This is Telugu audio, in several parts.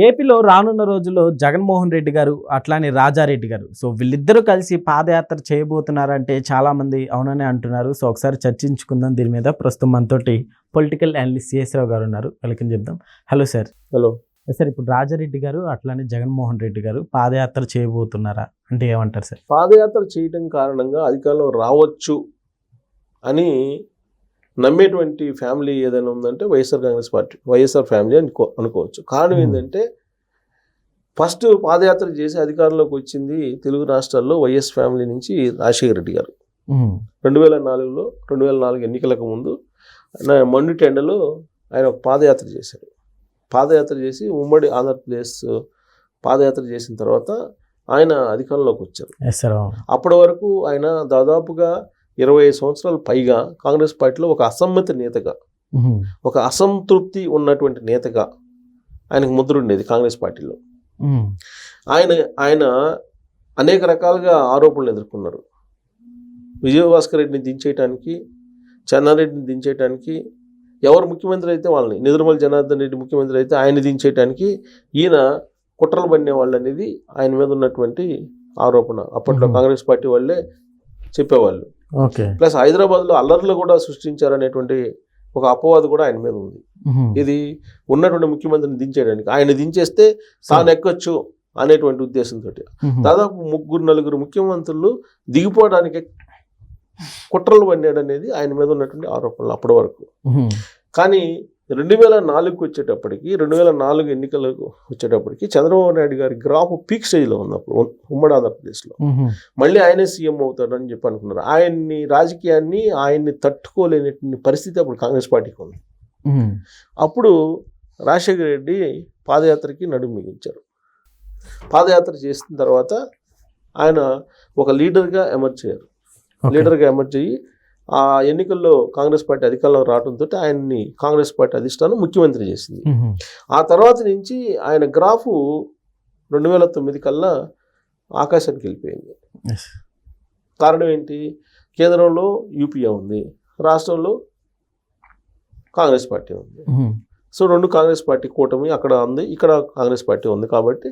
ఏపీలో రానున్న రోజుల్లో జగన్మోహన్ రెడ్డి గారు అట్లానే రాజారెడ్డి గారు. సో వీళ్ళిద్దరూ కలిసి పాదయాత్ర చేయబోతున్నారంటే చాలా మంది అవుననే అంటున్నారు. సో ఒకసారి చర్చించుకుందాం దీని మీద. ప్రస్తుతం మనతోటి పొలిటికల్ అనలిస్ట్ సిఎస్రావు గారు ఉన్నారు. వెల్కమ్ చెప్దాం. Hello sir. హలో. సార్ ఇప్పుడు రాజారెడ్డి గారు అట్లానే జగన్మోహన్ రెడ్డి గారు పాదయాత్ర చేయబోతున్నారా? అంటే ఏమంటారు సార్? పాదయాత్ర చేయడం కారణంగా అధికారంలో రావచ్చు అని నమ్మేటువంటి ఫ్యామిలీ ఏదైనా ఉందంటే YSR congress party YSR family అనుకో అనుకోవచ్చు కారణం. ఏంటంటే ఫస్ట్ పాదయాత్ర చేసి అధికారంలోకి వచ్చింది తెలుగు రాష్ట్రాల్లో వైఎస్ ఫ్యామిలీ నుంచి రాజశేఖర రెడ్డి గారు. రెండు వేల నాలుగులో రెండు వేల నాలుగు ఎన్నికలకు ముందు ఆయన మండు టెండలో ఆయన ఒక పాదయాత్ర చేశారు పాదయాత్ర చేసి ఉమ్మడి ఆంధ్రప్రదేశ్ పాదయాత్ర చేసిన తర్వాత ఆయన అధికారంలోకి వచ్చారు. అప్పటి వరకు ఆయన దాదాపుగా ఇరవై ఐదు సంవత్సరాల పైగా కాంగ్రెస్ పార్టీలో ఒక అసమ్మతి నేతగా. ఒక అసంతృప్తి ఉన్నటువంటి నేతగా ఆయనకు ముద్ర ఉండేది కాంగ్రెస్ పార్టీలో. ఆయన ఆయన అనేక రకాలుగా ఆరోపణలు ఎదుర్కొన్నారు విజయభాస్కర్ రెడ్డిని దించేయటానికి చెన్నారెడ్డిని దించేయటానికి ఎవరు ముఖ్యమంత్రి అయితే వాళ్ళని నిదురుమల జనార్దన్ రెడ్డి ముఖ్యమంత్రి అయితే ఆయన దించేయటానికి ఈయన కుట్రలు పడిన వాళ్ళు అనేది ఆయన మీద ఉన్నటువంటి ఆరోపణ అప్పట్లో. కాంగ్రెస్ పార్టీ వాళ్ళే చెప్పేవాళ్ళు ప్లస్ హైదరాబాద్లో అల్లర్లు కూడా సృష్టించారనేటువంటి ఒక అపవాదు కూడా ఆయన మీద ఉంది. ఇది ఉన్నటువంటి ముఖ్యమంత్రిని దించేయడానికి ఆయన దించేస్తే తాను ఎక్కొచ్చు అనేటువంటి ఉద్దేశంతో. దాదాపు ముగ్గురు నలుగురు ముఖ్యమంత్రులు దిగిపోవడానికి కుట్రలు పన్నాడు అనేది ఆయన మీద ఉన్నటువంటి ఆరోపణలు అప్పటి వరకు. కానీ రెండు వేల నాలుగుకి వచ్చేటప్పటికి రెండు వేల నాలుగు ఎన్నికలకు వచ్చేటప్పటికి చంద్రబాబు నాయుడు గారి గ్రాఫ్ పీక్ స్టేజ్లో ఉన్నప్పుడు ఉమ్మడి ఆంధ్రప్రదేశ్లో. మళ్ళీ ఆయనే సీఎం అవుతాడని చెప్పి అనుకున్నారు ఆయన్ని రాజకీయాన్ని ఆయన్ని తట్టుకోలేనటువంటి పరిస్థితి అప్పుడు కాంగ్రెస్ పార్టీకి ఉంది. అప్పుడు రాజశేఖర రెడ్డి పాదయాత్రకి నడుము మిగించారు పాదయాత్ర చేసిన తర్వాత ఆయన ఒక లీడర్గా ఎమర్జ్ అయ్యారు. లీడర్గా ఎమర్జ్ అయ్యి ఆ ఎన్నికల్లో కాంగ్రెస్ పార్టీ అధికారంలో రావడంతో ఆయన్ని కాంగ్రెస్ పార్టీ అధిష్టానం ముఖ్యమంత్రి చేసింది. ఆ తర్వాత నుంచి ఆయన గ్రాఫు రెండు వేల తొమ్మిది కల్లా ఆకాశానికి వెళ్ళిపోయింది. కారణం ఏంటి కేంద్రంలో యూపీఏ ఉంది రాష్ట్రంలో కాంగ్రెస్ పార్టీ ఉంది. సో రెండు కాంగ్రెస్ పార్టీ కూటమి అక్కడ ఉంది ఇక్కడ కాంగ్రెస్ పార్టీ ఉంది కాబట్టి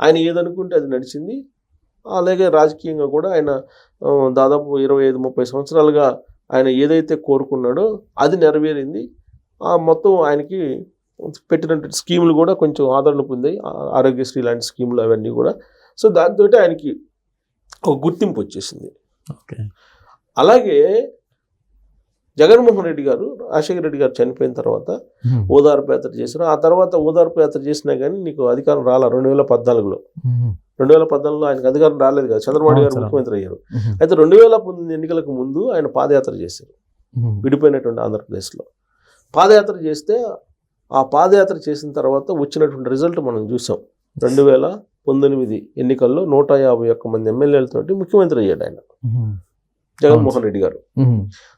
ఆయన ఏదనుకుంటే అది నడిచింది అలాగే రాజకీయంగా కూడా ఆయన దాదాపు ఇరవై ఐదు ముప్పై సంవత్సరాలుగా ఆయన ఏదైతే కోరుకున్నాడో అది నెరవేరింది. ఆ మొత్తం ఆయనకి పెట్టినటువంటి స్కీములు కూడా కొంచెం ఆదరణ పొందాయి. ఆరోగ్యశ్రీ లాంటి స్కీములు అవన్నీ కూడా. సో దాంతో ఆయనకి ఒక గుర్తింపు వచ్చేసింది. ఓకే. అలాగే జగన్మోహన్ రెడ్డి గారు రాజశేఖర రెడ్డి గారు చనిపోయిన తర్వాత. ఓదార్పు యాత్ర చేశారు. ఆ తర్వాత ఓదార్పు యాత్ర చేసినా కానీ నీకు అధికారం రాలా రెండు వేల పద్నాలుగులో. రెండు వేల పద్నాలుగులో ఆయనకు అధికారం రాలేదు కదా చంద్రబాబు గారు. ముఖ్యమంత్రి అయ్యారు. అయితే రెండు వేల పంతొమ్మిది ఎన్నికలకు ముందు ఆయన పాదయాత్ర చేశారు. విడిపోయినటువంటి ఆంధ్రప్రదేశ్లో పాదయాత్ర చేస్తే ఆ పాదయాత్ర చేసిన తర్వాత వచ్చినటువంటి రిజల్ట్ మనం చూసాం రెండు వేల పంతొమ్మిది ఎన్నికల్లో నూట యాభై ఒక్క మంది ఎమ్మెల్యేలతోటి ముఖ్యమంత్రి అయ్యాడు ఆయన. జగన్మోహన్ రెడ్డి గారు.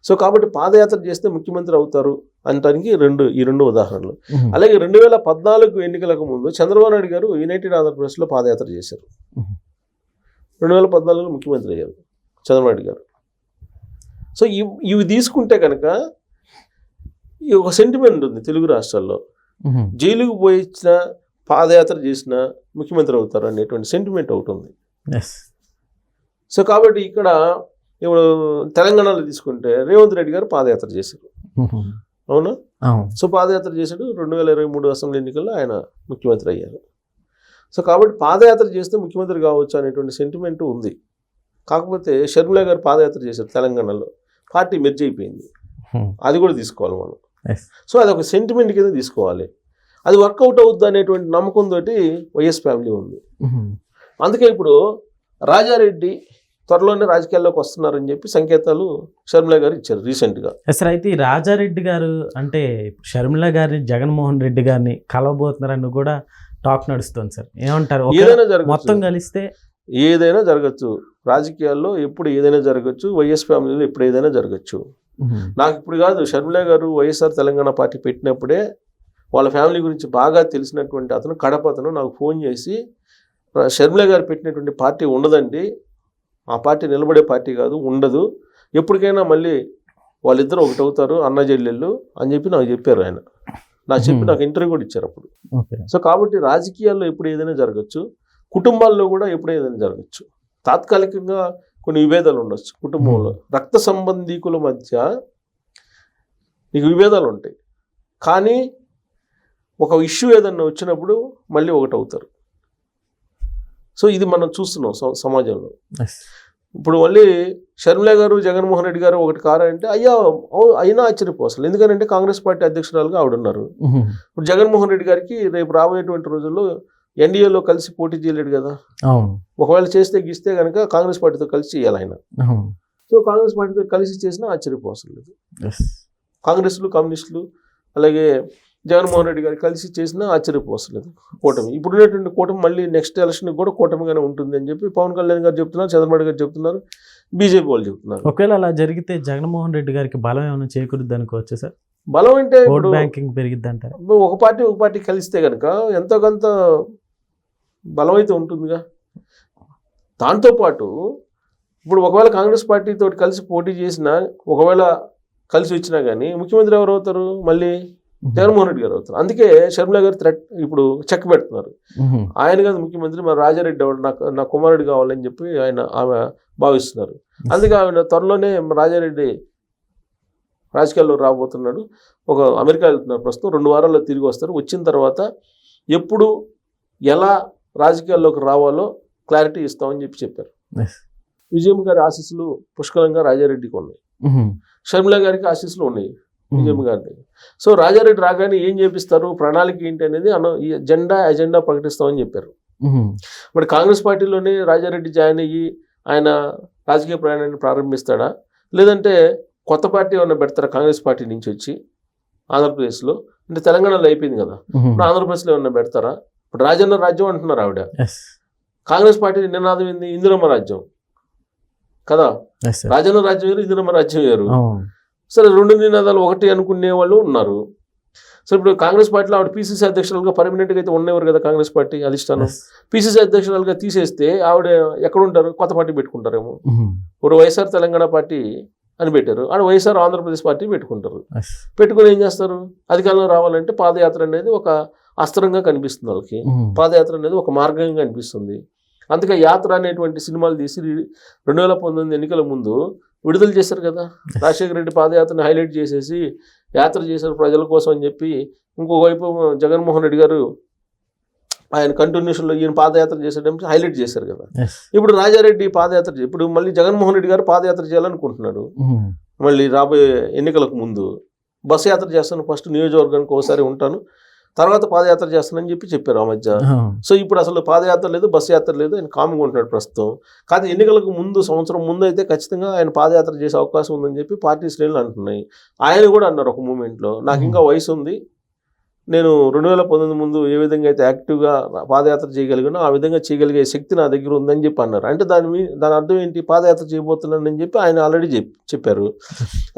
సో కాబట్టి పాదయాత్ర చేస్తే ముఖ్యమంత్రి అవుతారు అనటానికి రెండు ఈ రెండు ఉదాహరణలు. అలాగే రెండు వేల పద్నాలుగు ఎన్నికలకు ముందు చంద్రబాబు నాయుడు గారు యునైటెడ్ ఆంధ్రప్రదేశ్లో పాదయాత్ర చేశారు. రెండు వేల పద్నాలుగులో ముఖ్యమంత్రి అయ్యారు చంద్రబాబు నాయుడు గారు సో ఇవ్- ఇవి తీసుకుంటే కనుక ఈ ఒక సెంటిమెంట్ ఉంది తెలుగు రాష్ట్రాల్లో. జైలుకు పోయి ఇచ్చిన పాదయాత్ర చేసిన ముఖ్యమంత్రి అవుతారు అనేటువంటి సెంటిమెంట్ ఒకటి ఉంది సో కాబట్టి ఇక్కడ ఇప్పుడు తెలంగాణలో తీసుకుంటే రేవంత్ రెడ్డి గారు పాదయాత్ర చేశారు. అవునా? సో పాదయాత్ర చేశాడు. రెండు వేల ఇరవై మూడు అసెంబ్లీ ఎన్నికల్లో ఆయన ముఖ్యమంత్రి అయ్యారు. సో కాబట్టి పాదయాత్ర చేస్తే ముఖ్యమంత్రి కావచ్చు అనేటువంటి సెంటిమెంట్ ఉంది. కాకపోతే షర్మిల గారు పాదయాత్ర చేశారు తెలంగాణలో. పార్టీ మెర్జ్ అయిపోయింది. అది కూడా తీసుకోవాలి మనం. సో అది ఒక సెంటిమెంట్ కింద తీసుకోవాలి. అది వర్కౌట్ అవుద్ది అనేటువంటి నమ్మకంతో వైఎస్ ఫ్యామిలీ ఉంది. అందుకే ఇప్పుడు రాజారెడ్డి త్వరలోనే రాజకీయాల్లోకి వస్తున్నారని చెప్పి సంకేతాలు షర్మిల గారు ఇచ్చారు రీసెంట్గా. సార్ అయితే రాజారెడ్డి గారు అంటే షర్మిల గారిని జగన్మోహన్ రెడ్డి గారిని కలవబోతున్నారని కూడా టాక్ నడుస్తుంది సార్. ఏమంటారు? ఏదైనా జరగచ్చు. మొత్తం కలిస్తే ఏదైనా జరగచ్చు. రాజకీయాల్లో ఎప్పుడు ఏదైనా జరగచ్చు. వైఎస్ ఫ్యామిలీలో ఎప్పుడు ఏదైనా జరగచ్చు. నాకు ఇప్పుడు కాదు షర్మిల గారు వైఎస్ఆర్ తెలంగాణ పార్టీ పెట్టినప్పుడే వాళ్ళ ఫ్యామిలీ గురించి బాగా తెలిసినటువంటి అతను కడప అతను నాకు ఫోన్ చేసి "రా- షర్మిల గారు పెట్టినటువంటి పార్టీ ఉండదండి. ఆ పార్టీ నిలబడే పార్టీ కాదు ఉండదు. ఎప్పటికైనా మళ్ళీ వాళ్ళిద్దరూ ఒకటవుతారు అన్న చెల్లెళ్ళు అని చెప్పి నాకు చెప్పారు ఆయన. నాకు చెప్పి Hmm. నాకు ఇంటర్వ్యూ కూడా ఇచ్చారు అప్పుడు. సో కాబట్టి రాజకీయాల్లో ఎప్పుడు ఏదైనా జరగచ్చు కుటుంబాల్లో కూడా ఎప్పుడు ఏదైనా జరగచ్చు. తాత్కాలికంగా కొన్ని విభేదాలు ఉండొచ్చు కుటుంబంలో. రక్త సంబంధీకుల మధ్య నీకు విభేదాలు ఉంటాయి. కానీ ఒక ఇష్యూ ఏదన్నా వచ్చినప్పుడు మళ్ళీ ఒకటి అవుతారు సో ఇది మనం చూస్తున్నాం స- సమాజంలో. ఇప్పుడు మళ్ళీ షర్మిల గారు జగన్మోహన్ రెడ్డి గారు ఒకటి కారా అంటే అయ్యా అయినా ఆశ్చర్యపో అసలు. ఎందుకంటే కాంగ్రెస్ పార్టీ అధ్యక్షురాలుగా ఆవిడ ఉన్నారు. ఇప్పుడు జగన్మోహన్ రెడ్డి గారికి రేపు రాబోయేటువంటి రోజుల్లో ఎన్డీఏలో కలిసి పోటీ చేయలేడు కదా. ఒకవేళ చేస్తే గీస్తే కనుక కాంగ్రెస్ పార్టీతో కలిసి చేయాలి ఆయన. సో కాంగ్రెస్ పార్టీతో కలిసి చేసినా ఆశ్చర్యపోవసం లేదు. కాంగ్రెస్లు కమ్యూనిస్టులు అలాగే జగన్మోహన్ రెడ్డి గారు కలిసి చేసినా ఆశ్చర్యపోవసం లేదు. కూటమి. ఇప్పుడు ఉన్నటువంటి కూటమి మళ్ళీ నెక్స్ట్ ఎలక్షన్ కూడా కూటమిగానే ఉంటుంది అని చెప్పి పవన్ కళ్యాణ్ గారు చెప్తున్నారు చంద్రబాబు గారు చెప్తున్నారు బీజేపీ వాళ్ళు చెప్తున్నారు. ఒకవేళ అలా జరిగితే జగన్మోహన్ రెడ్డి గారికి బలం ఏమైనా చేకూరుద్ది అనుకోవచ్చు సార్? బలం అంటే బ్యాంకింగ్ పెరిగిద్ది అంటారు ఒక పార్టీ ఒక పార్టీ కలిస్తే కనుక ఎంతో కొంత బలం అయితే ఉంటుందిగా దాంతోపాటు ఇప్పుడు ఒకవేళ కాంగ్రెస్ పార్టీతో కలిసి పోటీ చేసినా ఒకవేళ కలిసి వచ్చినా కానీ ముఖ్యమంత్రి ఎవరు అవుతారు మళ్ళీ? జగన్మోహన్ రెడ్డి గారు అవుతారు అందుకే షర్మిల గారు థ్రెట్ ఇప్పుడు చెక్ పెడుతున్నారు. ఆయన కాదు ముఖ్యమంత్రి మరి రాజారెడ్డి ఎవరు? నాకు నా కుమారుడు కావాలని చెప్పి ఆయన ఆమె భావిస్తున్నారు. అందుకే ఆమె త్వరలోనే రాజారెడ్డి రాజకీయాల్లో రాబోతున్నాడు. ఒక అమెరికా వెళ్తున్నారు ప్రస్తుతం. రెండు వారాల్లో తిరిగి వస్తారు. వచ్చిన తర్వాత ఎప్పుడు ఎలా రాజకీయాల్లోకి రావాలో క్లారిటీ ఇస్తామని చెప్పి చెప్పారు. విజయం గారి ఆశీస్సులు పుష్కలంగా రాజారెడ్డికి ఉన్నాయి. షర్మిల గారికి ఆశీస్సులు ఉన్నాయి. విజయం గారిని. సో రాజారెడ్డి రాగానే ఏం చేపిస్తారు? ప్రణాళిక ఏంటి అనేది అన్న జెండా ఎజెండా ప్రకటిస్తామని చెప్పారు. మరి కాంగ్రెస్ పార్టీలోనే రాజారెడ్డి జాయిన్ అయ్యి ఆయన రాజకీయ ప్రయాణాన్ని ప్రారంభిస్తాడా? లేదంటే కొత్త పార్టీ ఏమన్నా పెడతారా కాంగ్రెస్ పార్టీ నుంచి వచ్చి? ఆంధ్రప్రదేశ్లో? అంటే తెలంగాణలో అయిపోయింది కదా. ఇప్పుడు ఆంధ్రప్రదేశ్లో ఏమన్నా పెడతారా? ఇప్పుడు రాజన్న రాజ్యం అంటున్నారు ఆవిడ. కాంగ్రెస్ పార్టీ నినాదం ఏంది ఇందిరమ్మ రాజ్యం. కదా? రాజన్న రాజ్యం వేరు ఇందిరమ్మ రాజ్యం వేరు. సరే రెండు నినాదాలు ఒకటి అనుకునే వాళ్ళు ఉన్నారు. సో ఇప్పుడు కాంగ్రెస్ పార్టీలో ఆవిడ పీసీసీ అధ్యక్షులుగా పర్మనెంట్గా అయితే ఉండేవారు కదా కాంగ్రెస్ పార్టీ అధిష్టానం. పీసీసీ అధ్యక్షురాలుగా తీసేస్తే ఆవిడ ఎక్కడ ఉంటారు కొత్త పార్టీ పెట్టుకుంటారేమో. ఇప్పుడు వైఎస్ఆర్ తెలంగాణ పార్టీ అని పెట్టారు. ఆడ వైఎస్ఆర్ ఆంధ్రప్రదేశ్ పార్టీ పెట్టుకుంటారు. పెట్టుకుని ఏం చేస్తారు? అధికారంలో రావాలంటే పాదయాత్ర అనేది ఒక అస్త్రంగా కనిపిస్తుంది వాళ్ళకి. పాదయాత్ర అనేది ఒక మార్గంగా కనిపిస్తుంది. అందుకే యాత్ర అనేటువంటి సినిమాలు తీసి రెండు వేల పంతొమ్మిది ఎన్నికల ముందు విడుదల చేశారు కదా. రాజశేఖర రెడ్డి పాదయాత్రని హైలైట్ చేసేసి యాత్ర చేశారు ప్రజల కోసం అని చెప్పి ఇంకొక వైపు జగన్మోహన్ రెడ్డి గారు ఆయన కంటిన్యూషన్లో ఈయన పాదయాత్ర చేసేటప్పుడు హైలైట్ చేశారు కదా. ఇప్పుడు రాజారెడ్డి పాదయాత్ర ఇప్పుడు మళ్ళీ జగన్మోహన్ రెడ్డి గారు పాదయాత్ర చేయాలనుకుంటున్నాడు. మళ్ళీ రాబోయే ఎన్నికలకు ముందు బస్సు యాత్ర చేస్తాను ఫస్ట్ నియోజకవర్గానికి ఒకసారి ఉంటాను. తర్వాత పాదయాత్ర చేస్తానని చెప్పి చెప్పారు ఆ మధ్య. సో ఇప్పుడు అసలు పాదయాత్ర లేదు బస్సు యాత్ర లేదు ఆయన కామ్గా ఉంటున్నాడు ప్రస్తుతం. కానీ ఎన్నికలకు ముందు సంవత్సరం ముందు అయితే ఖచ్చితంగా ఆయన పాదయాత్ర చేసే అవకాశం ఉందని చెప్పి పార్టీ శ్రేణులు అంటున్నాయి. ఆయన కూడా అన్నారు ఒక మూమెంట్లో. నాకు ఇంకా వయసు ఉంది. నేను రెండు వేల పంతొమ్మిది ముందు ఏ విధంగా అయితే యాక్టివ్గా పాదయాత్ర చేయగలిగానో ఆ విధంగా చేయగలిగే శక్తి నా దగ్గర ఉందని చెప్పి అన్నారు. అంటే దాని మీ దాని అర్థం ఏంటి? పాదయాత్ర చేయబోతున్నానని చెప్పి ఆయన ఆల్రెడీ చెప్ చెప్పారు.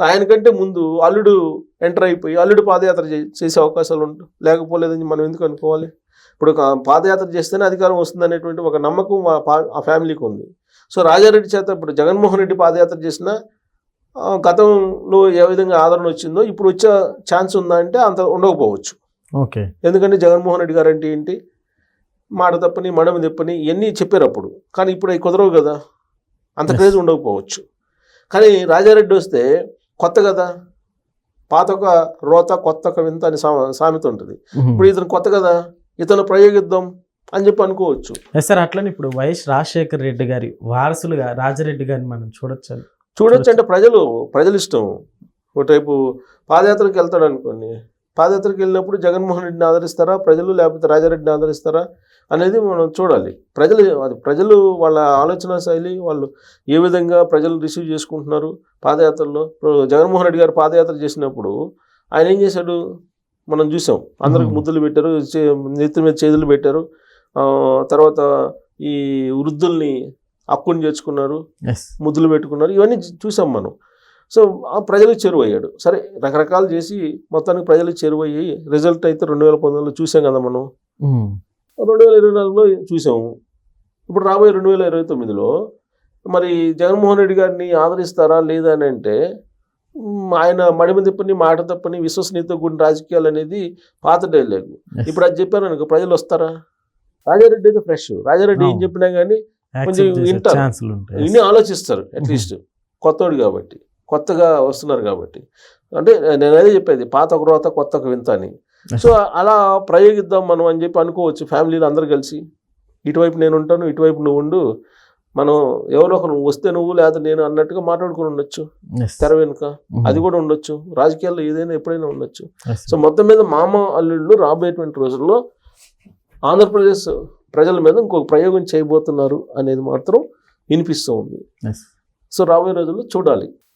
ఆయనకంటే ముందు అల్లుడు ఎంటర్ అయిపోయి అల్లుడు పాదయాత్ర చే- చేసే అవకాశాలు ఉంటాయి లేకపోలేదని మనం ఎందుకు అనుకోవాలి? ఇప్పుడు ఒక పాదయాత్ర చేస్తేనే అధికారం వస్తుంది అనేటువంటి ఒక నమ్మకం ఆ పా- ఆ ఫ్యామిలీకి ఉంది. సో రాజారెడ్డి చేత ఇప్పుడు జగన్మోహన్ రెడ్డి పాదయాత్ర చేసిన గతంలో ఏ విధంగా ఆదరణ వచ్చిందో ఇప్పుడు వచ్చే ఛాన్స్ ఉందా అంటే అంత ఉండకపోవచ్చు. ఓకే. ఎందుకంటే జగన్మోహన్ రెడ్డి గారు అంటే ఏంటి? మాట తప్పని మడమ తెప్పని ఇవన్నీ చెప్పారు అప్పుడు. కానీ ఇప్పుడు అవి కుదరవు కదా. అంత. క్రేజ్ ఉండకపోవచ్చు. కానీ రాజారెడ్డి వస్తే కొత్త కదా. పాత ఒక రోత కొత్త ఒక వింత అని సామెత ఉంటుంది. ఇప్పుడు ఇతను కొత్త కదా. ఇతను ప్రయోగిద్దాం అని చెప్పి అనుకోవచ్చు. ఎస్ సార్ అట్లనే ఇప్పుడు వైఎస్ రాజశేఖర్ రెడ్డి గారి వారసులుగా రాజారెడ్డి గారిని మనం చూడొచ్చు చూడొచ్చు అంటే ప్రజలు ప్రజలు ఇష్టం ఒకటైపు పాదయాత్రకు వెళ్తాడు అనుకోండి. పాదయాత్రకు వెళ్ళినప్పుడు జగన్మోహన్ రెడ్డిని ఆదరిస్తారా? ప్రజలు లేకపోతే రాజారెడ్డిని ఆదరిస్తారా? అనేది మనం చూడాలి. ప్రజలు అది ప్రజలు వాళ్ళ ఆలోచన శైలి వాళ్ళు ఏ విధంగా ప్రజలు రిసీవ్ చేసుకుంటున్నారు పాదయాత్రలో. ఇప్పుడు జగన్మోహన్ రెడ్డి గారు పాదయాత్ర చేసినప్పుడు ఆయన ఏం చేశాడు? మనం చూసాం. అందరికి. ముద్దులు పెట్టారు నెత్తి మీద చేతులు పెట్టారు. తర్వాత ఈ వృద్ధుల్ని అక్కుని చేర్చుకున్నారు ముద్దులు పెట్టుకున్నారు. ఇవన్నీ చూసాం మనం. సో ఆ ప్రజలకు చేరువయ్యాడు. సరే రకరకాలు చేసి మొత్తానికి ప్రజలకు చేరువయ్యి రిజల్ట్ అయితే రెండు వేల పంతొమ్మిదిలో చూసాం కదా మనం. రెండు వేల ఇరవై నాలుగులో చూసాము ఇప్పుడు రాబోయే రెండు వేల ఇరవై తొమ్మిదిలో మరి జగన్మోహన్ రెడ్డి గారిని ఆదరిస్తారా లేదా అని అంటే ఆయన మడిమ తిప్పని మాట తప్పని విశ్వసనీయత కూడిన రాజకీయాలు అనేది పాత డైలాగ్. ఇప్పుడు అది చెప్పాను అనుకో ప్రజలు వస్తారా? రాజారెడ్డి అయితే ఫ్రెష్. రాజారెడ్డి ఏం. చెప్పినా కానీ కొంచెం వింటారు. ఇన్ని ఆలోచిస్తారు అట్లీస్ట్. కొత్తోడు కాబట్టి. కొత్తగా వస్తున్నారు కాబట్టి. అంటే నేను అదే చెప్పేది పాత ఒక రోత కొత్త ఒక వింత అని సో అలా ప్రయోగిద్దాం మనం అని చెప్పి అనుకోవచ్చు ఫ్యామిలీలో అందరు కలిసి. ఇటువైపు నేను ఉంటాను ఇటువైపు నువ్వు ఉండు. మనం ఎవరో ఒకరు వస్తే నువ్వు లేదా నేను అన్నట్టుగా మాట్లాడుకుని ఉండొచ్చు. తెర వెనుక. Mhm. అది కూడా ఉండొచ్చు. రాజకీయాల్లో ఏదైనా ఎప్పుడైనా ఉండొచ్చు. సో మొత్తం మీద మామ అల్లుళ్ళు రాబోయేటువంటి రోజుల్లో ఆంధ్రప్రదేశ్ ప్రజల మీద ఇంకొక ప్రయోగం చేయబోతున్నారు అనేది మాత్రం వినిపిస్తూ ఉంది. సో రాబోయే రోజుల్లో చూడాలి.